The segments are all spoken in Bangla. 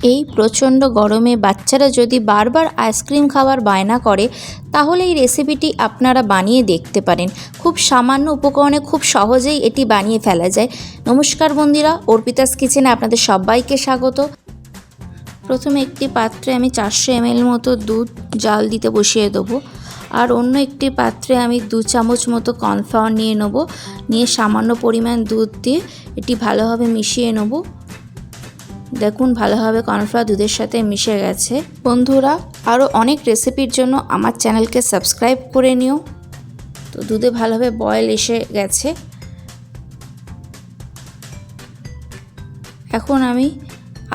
এই প্রচণ্ড গরমে বাচ্চারা যদি বারবার আইসক্রিম খাওয়ার বায়না করে, তাহলে এই রেসিপিটি আপনারা বানিয়ে দেখতে পারেন। খুব সামান্য উপকরণে খুব সহজেই এটি বানিয়ে ফেলা যায়। নমস্কার বন্ধুরা, অর্পিতাস কিচেনে আপনাদের সবাইকে স্বাগত। প্রথমে একটি পাত্রে আমি চারশো এমএল মতো দুধ জাল দিতে বসিয়ে দেবো। আর অন্য একটি পাত্রে আমি দু চামচ মতো কর্নফ্লাওয়ার নিয়ে নেব। নিয়ে সামান্য পরিমাণ দুধ দিয়ে এটি ভালোভাবে মিশিয়ে নেব। দেখুন, ভালোভাবে কর্নফ্লাওয়ার দুধের সাথে মিশে গেছে। বন্ধুরা, আরও অনেক রেসিপির জন্য আমার চ্যানেলকে সাবস্ক্রাইব করে নিও। তো দুধে ভালোভাবে বয়েল এসে গেছে। এখন আমি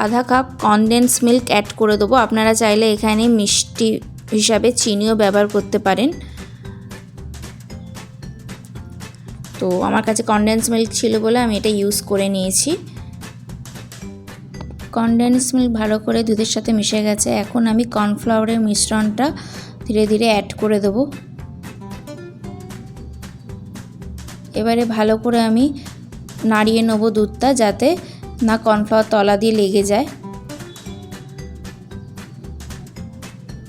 আধা কাপ কনডেন্স মিল্ক অ্যাড করে দেবো। আপনারা চাইলে এখানে মিষ্টি হিসাবে চিনিও ব্যবহার করতে পারেন। তো আমার কাছে কনডেন্স মিল্ক ছিল বলে আমি এটা ইউজ করে নিয়েছি। কনডেন্স মিল্ক ভালো করে দুধের সাথে মিশে গেছে। এখন আমি কর্নফ্লাওয়ারের মিশ্রণটা ধীরে ধীরে অ্যাড করে দেবো। এবারে ভালো করে আমি নাড়িয়ে নেব দুধটা যাতে না কর্নফ্লাওয়ার তলা দিয়ে লেগে যায়।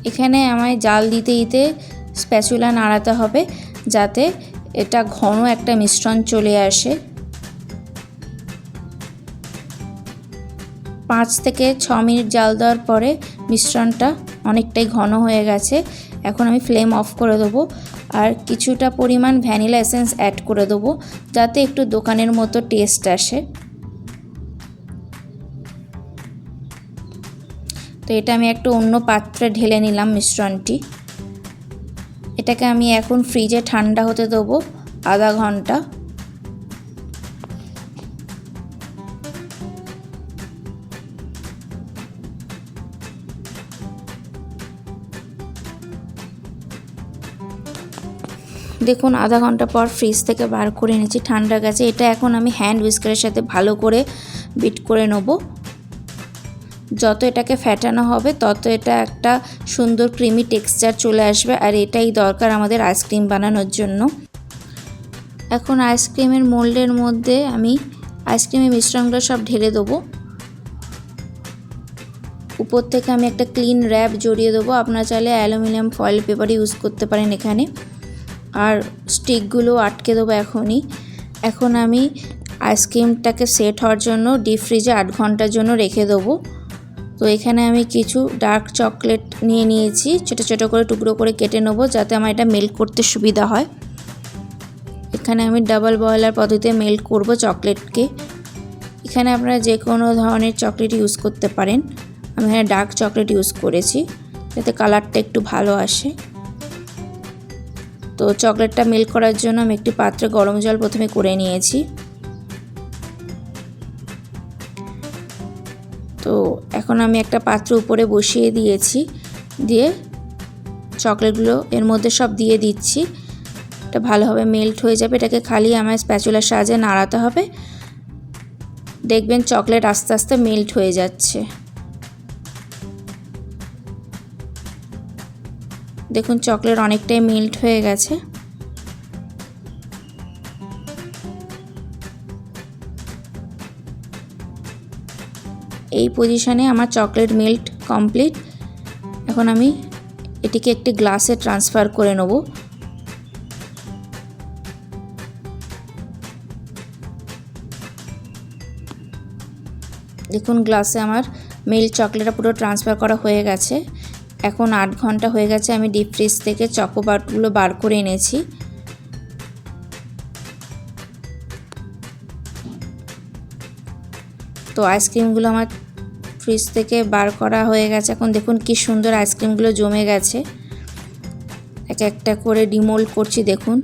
এখানে আমায় জাল দিতে দিতে স্প্যাচুলা নাড়াতে হবে যাতে এটা ঘন একটা মিশ্রণ চলে আসে। পাঁচ থেকে ছ মিনিট জাল দেওয়ার পরে মিশ্রণটা অনেকটাই ঘন হয়ে গেছে। এখন আমি ফ্লেম অফ করে দেবো আর কিছুটা পরিমাণ ভ্যানিলা এসেন্স অ্যাড করে দেবো যাতে একটু দোকানের মতো টেস্ট আসে। তো এটা আমি একটু অন্য পাত্রে ঢেলে নিলাম মিশ্রণটি। এটাকে আমি এখন ফ্রিজে ঠান্ডা হতে দেবো আধা ঘণ্টা। দেখুন, আধা ঘণ্টা পর ফ্রিজ থেকে বার করে এনেছি ঠান্ডা গেছে। এটা এখন আমি হ্যান্ড উইস্কারের সাথে ভালো করে বিট করে নেব। যত এটাকে ফ্যাটানো হবে, তত এটা একটা সুন্দর ক্রিমি টেক্সচার চলে আসবে, আর এটাই দরকার আমাদের আইসক্রিম বানানোর জন্য। এখন আইসক্রিমের মোল্ডের মধ্যে আমি আইসক্রিমের মিশ্রণগুলো সব ঢেলে দেবো। উপর থেকে আমি একটা ক্লিন র্যাপ জড়িয়ে দেবো। আপনারা চাইলে অ্যালুমিনিয়াম ফয়েল পেপার ইউজ করতে পারেন এখানে। আর স্টিকগুলো আটকে দেবো এখনই। এখন আমি আইসক্রিমটাকে সেট হওয়ার জন্য ডিপ ফ্রিজে আট ঘণ্টার জন্য রেখে দেবো। তো এখানে আমি কিছু ডার্ক চকলেট নিয়ে নিয়েছি, ছোটো ছোটো করে টুকরো করে কেটে নেব যাতে আমার এটা মেল্ট করতে সুবিধা হয়। এখানে আমি ডাবল বয়লার পদ্ধতিতে মেল্ট করব চকলেটকে। এখানে আপনারা যে কোনো ধরনের চকলেট ইউজ করতে পারেন। আমি এখানে ডার্ক চকলেট ইউজ করেছি, যাতে কালারটা একটু ভালো আসে। তো চকলেটটা মেল্ট করার জন্য আমি একটি পাত্রে গরম জল প্রথমে করে নিয়েছি। তো এখন আমি একটা পাত্র উপরে বসিয়ে দিয়েছি, দিয়ে চকলেটগুলো এর মধ্যে সব দিয়ে দিচ্ছি। এটা ভালোভাবে মেল্ট হয়ে যাবে, এটাকে খালি আমার স্প্যাচুলার সাহায্যে নাড়াতে হবে। দেখবেন চকলেট আস্তে আস্তে মেল্ট হয়ে যাচ্ছে। দেখুন, চকলেট অনেকটাই মেল্ট হয়ে গেছে। এই পজিশনে আমার চকলেট মেল্ট কমপ্লিট। এখন আমি এটিকে একটি গ্লাসে ট্রান্সফার করে নেব। দেখুন, গ্লাসে আমার মিল্ক চকলেটটা পুরো ট্রান্সফার করা হয়ে গেছে। এখন আট ঘণ্টা হয়ে গেছে, আমি ডিপ ফ্রিজ থেকে চকোবারগুলো বার করে এনেছি। তো আইসক্রিমগুলো আমার ফ্রিজ থেকে বার করা হয়ে গেছে। এখন দেখুন কি সুন্দর আইসক্রিমগুলো জমে গেছে। এক একটা করে ডিমোল্ড করছি, দেখুন।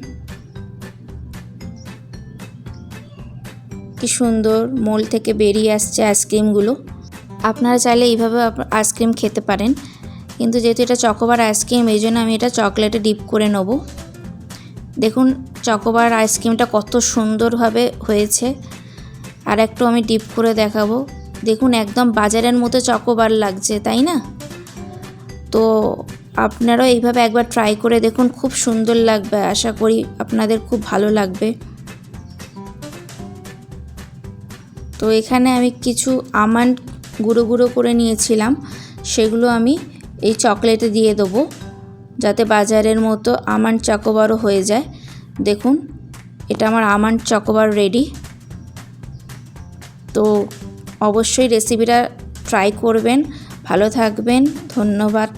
কি সুন্দর মোল থেকে বেরিয়ে আসছে আইসক্রিমগুলো আপনারা চাইলে এইভাবে আইসক্রিম খেতে পারেন। কিন্তু যেহেতু এটা চকোবার আইসক্রিম, এই জন্য আমি এটা চকলেটে ডিপ করে নেব। দেখুন, চকোবার আইসক্রিমটা কত সুন্দরভাবে হয়েছে। আর একটু আমি ডিপ করে দেখাবো। দেখুন, একদম বাজারের মতো চকোবার লাগছে, তাই না? তো আপনারাও এইভাবে একবার ট্রাই করে দেখুন, খুব সুন্দর লাগবে। আশা করি আপনাদের খুব ভালো লাগবে। তো এখানে আমি কিছু আমান্ড গুঁড়ো গুঁড়ো করে নিয়েছিলাম। সেগুলো আমি এই চকলেটে দিয়ে দেবো, যাতে বাজারের মতো আমান চকোবারও হয়ে যায়। দেখুন, এটা আমার আমান চকোবার রেডি তো অবশ্যই রেসিপিটা ট্রাই করবেন। ভালো থাকবেন। ধন্যবাদ।